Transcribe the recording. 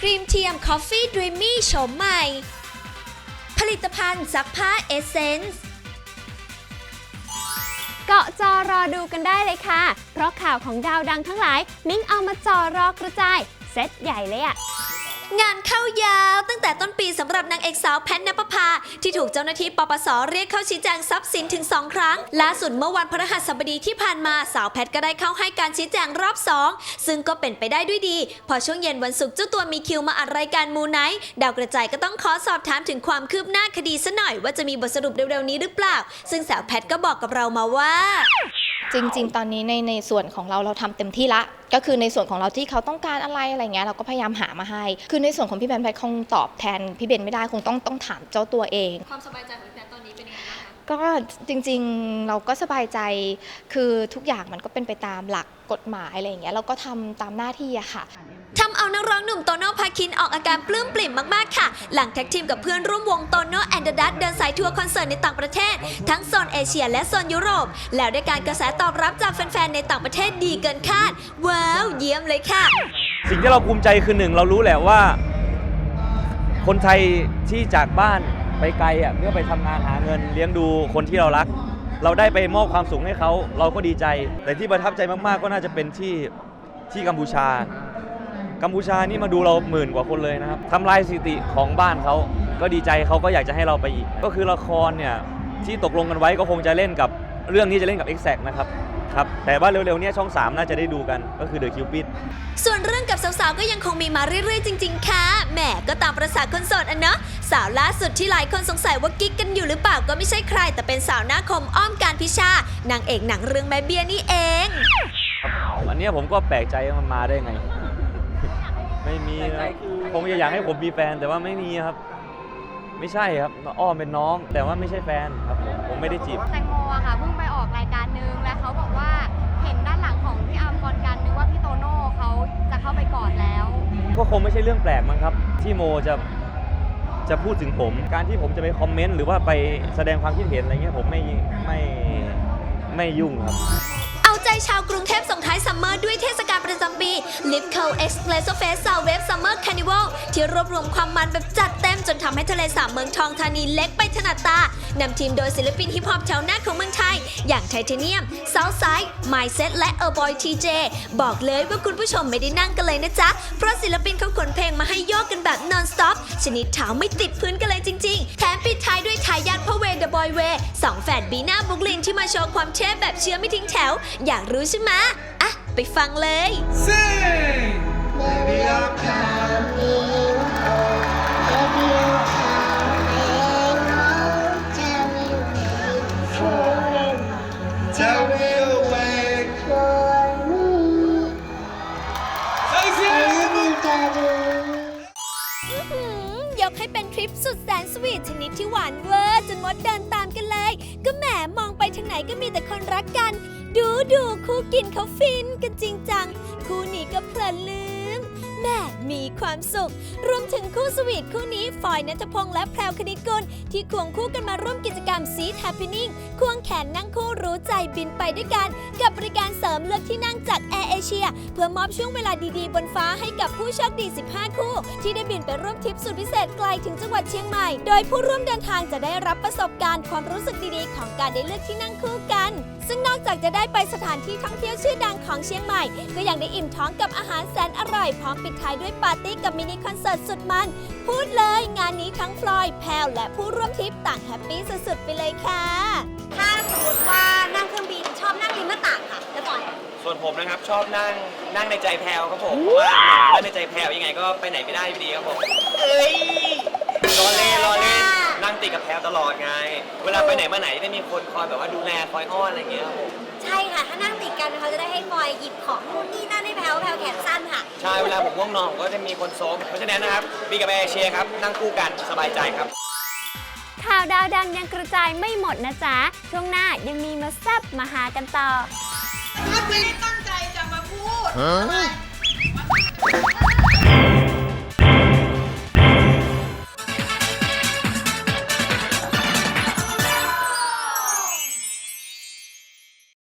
ครีมเทียมคอฟฟี่ดรีมมี่โฉมใหม่ ผลิตภัณฑ์ซักผ้าเอเซนส์เกาะจอรอดูกันได้เลยค่ะ เพราะข่าวของดาวดังทั้งหลาย มิ้งเอามาจอรอกระจาย เซตใหญ่เลยอะ งานเข้ายาวตั้งแต่ต้นปีสำหรับนางเอกสาวแพทนปภาที่ถูกเจ้าหน้าที่ปปสเรียกเข้าชี้แจงทรัพย์สินถึง 2 ครั้ง ล่าสุดเมื่อวันพฤหัสบดีที่ผ่านมาสาวแพทก็ได้เข้าให้การชี้แจงรอบ 2 ซึ่งก็เป็นไปได้ด้วยดี พอช่วงเย็นวันศุกร์เจ้าตัวมีคิวมาอัดรายการมูไนท์ดาวกระจายก็ต้องขอสอบถามถึงความคืบหน้าคดีซะหน่อยว่าจะมีบทสรุปเร็วๆนี้หรือเปล่า ซึ่งสาวแพทก็บอกกับเรามาว่า จริง ๆ ตอนนี้ในในส่วนของเราเราทำเต็มที่ละ ก็คือในส่วนของเราที่เขาต้องการอะไรอะไรเงี้ยเราก็พยายามหามาให้ คือในส่วนของพี่แบนแพทคงตอบแทนพี่เบนไม่ได้คงต้องต้องถามเจ้าตัวเอง ความสบายใจของพี่แพทตอนนี้เป็นยังไงบ้างคะก็จริงๆเราก็สบายใจคือทุกอย่างมันก็เป็นไปตามหลักกฎหมายอะไรอย่างเงี้ยเราก็ทำตามหน้าที่อะค่ะ ทำเอานักร้องหนุ่มโตโน่พาคินออกอาการปลื้มปริ่มมากๆค่ะ หลังแท็กทีมกับเพื่อนร่วมวงโตโน่แอนด์ดัตเดินสายทัวร์คอนเสิร์ตในต่างประเทศ ทั้งโซนเอเชียและโซนยุโรป แล้วได้การกระแสตอบรับจากแฟนๆ ในต่างประเทศดีเกินคาด ว้าว เยี่ยมเลยค่ะ สิ่งที่เราภูมิใจคือหนึ่งเรารู้แหละว่า คนไทยที่จากบ้านไปไกลอะเพื่อไปทำงานหาเงินเลี้ยงดูคนที่เรารัก เราได้ไปมอบความสุขให้เขาเราก็ดีใจ แต่ที่ประทับใจมากๆก็น่าจะเป็นที่ที่กัมพูชา กัมพูชานี่มาดูเราหมื่นกว่าคนเลยนะครับทำลายสถิติของบ้านเขาก็ดีใจเขาก็อยากจะให้เราไปอีก ก็คือละครเนี่ยที่ตกลงกันไว้ก็คงจะเล่นกับเรื่องนี้จะเล่นกับ Exact นะครับครับแต่ว่าเร็วๆเนี้ช่อง 3 น่าจะได้ดูกันก็คือ The Cupid ส่วนเรื่องกับสาวๆ ก็ยังคงมีมาเรื่อยๆ จริง ๆ ค่ะ แหมก็ตามประสาคนโสดอะเนาะสาวล่าสุดที่หลายคนสงสัยว่ากิ๊กกันอยู่หรือเปล่าก็ไม่ใช่ใคร แต่เป็นสาวหน้าคมอ้อมการพิชานางเอกหนังเรื่องแม่เบี้ยนี่เองอันเนี้ยผมก็แปลกใจว่ามันมาได้ไง ไม่มีนะคงจะอยากให้ผมมีแฟนแต่ว่าไม่มีครับ ไม่ใช่ครับอ้อมเป็นน้อง แต่ว่าไม่ใช่แฟนครับผมผมไม่ได้จีบ แตงโมอะค่ะเพิ่งไปออกรายการนึงและเขาบอกว่าเห็นด้านหลังของพี่อาร์มก่อนกันนึกว่าพี่โตโน่เขาจะเข้าไปกอดแล้ว ก็คงไม่ใช่เรื่องแปลกมั้งครับ ที่โมจะจะพูดถึงผม การที่ผมจะไปคอมเมนต์หรือว่าไปแสดงความคิดเห็นอะไรเงี้ยผมไม่ไม่ไม่ยุ่งครับเอา ใจชาวกรุงเทพส่งท้ายซัมเมอร์ด้วยเทศกาลประจำปี Lip c o Espresso Fest South Wave Summer Carnival ที่รวบรวมความมันแบบจัด จนทำให้ทะเลสาบเมืองทองธานีเล็กไปถนัดตานำทีมโดยศิลปินฮิปฮอปแถวหน้าของเมืองไทย อย่างไทเทเนียม Southside Mindset และ a b o y TJ บอกเลยว่าคุณผู้ชมไม่ได้นั่งกันเลยนะจ๊ะ เพราะศิลปินเขาขนเพลงมาให้โยกกันแบบ non stop ชนิดเท้าไม่ติดพื้นกันเลยจริง ๆ แถมปิดท้ายด้วยทายาทพ่อเวเดอะบอยเวสองแฝดบีน่าบุกลินที่มาโชว์ความเทพแบบเชื่อไม่ทิ้งแถว อยากรู้ใช่ไหมอะไปฟังเลย Baby, I'm coming ปสุดแสนสวีทชนิดที่หวานเวอร์จนมดเดินตามกันเลย ก็แหมมองไปทางไหนก็มีแต่คนรักกัน ดูดูคู่กินเขาฟินกันจริงจัง คู่นี้ก็เพลินลื มีความสุข รวมถึงคู่สวีทคู่นี้ฟอยนัทพงษ์และแพรวคณิตกุลที่ควงคู่กันมาร่วมกิจกรรมซีท Happening ควงแขนนั่งคู่รู้ใจบินไปด้วยกัน กับบริการเสริมเลือกที่นั่งจากแอร์เอเชียเพื่อมอบช่วงเวลาดีๆ บนฟ้าให้กับผู้โชคดี 15 คู่ ที่ได้บินไปร่วมทริปสุดพิเศษไกลถึงจังหวัดเชียงใหม่ โดยผู้ร่วมเดินทางจะได้รับประสบการณ์ความรู้สึกดีๆ ของการได้เลือกที่นั่งคู่กัน ซึ่งนอกจากจะได้ไปสถานที่ท่องเที่ยวชื่อดังของเชียงใหม่ ก็ยังได้อิ่มท้องกับอาหารแสนอร่อยพร้อมปิดท้ายด้วยปาร์ตี้กับมินิคอนเสิร์ตสุดมัน พูดเลยงานนี้ทั้งฟลอยด์แพลวและผู้ร่วมทริปต่างแฮปปี้สุดๆ ไปเลยค่ะ ถ้าสมมติว่านั่งเครื่องบินชอบนั่งริมหน้าต่างค่ะแล้วก่อนส่วนผมนะครับชอบนั่งนั่งในใจแพลวครับผมเพราะว่านั่งในใจแพลวยังไงก็ไปไหนไม่ได้อยู่ดีครับผมเอ้ยรอเล่นรอเล่นนั่งติดกับแพลวตลอดไง เวลาไปไหนมาไหนได้มีคนคอยแบบว่าดูแลคอยอ้อนอะไรอย่างเงี้ยครับผมใช่ค่ะ ถ้านั่งติดกันเขาจะได้ให้ฟอยหยิบของนู่นนี่ ช่เวลาผมง่วงนอนผมก็จะมีคนโซมเพราะฉะนั้นนะครับบีกับแอร์เชียครับนั่งคู่กันสบายใจครับ ข่าวดาวดังยังกระจายไม่หมดนะจ๊ะ ช่วงหน้ายังมีมาแซบมาหากันต่อ Huh?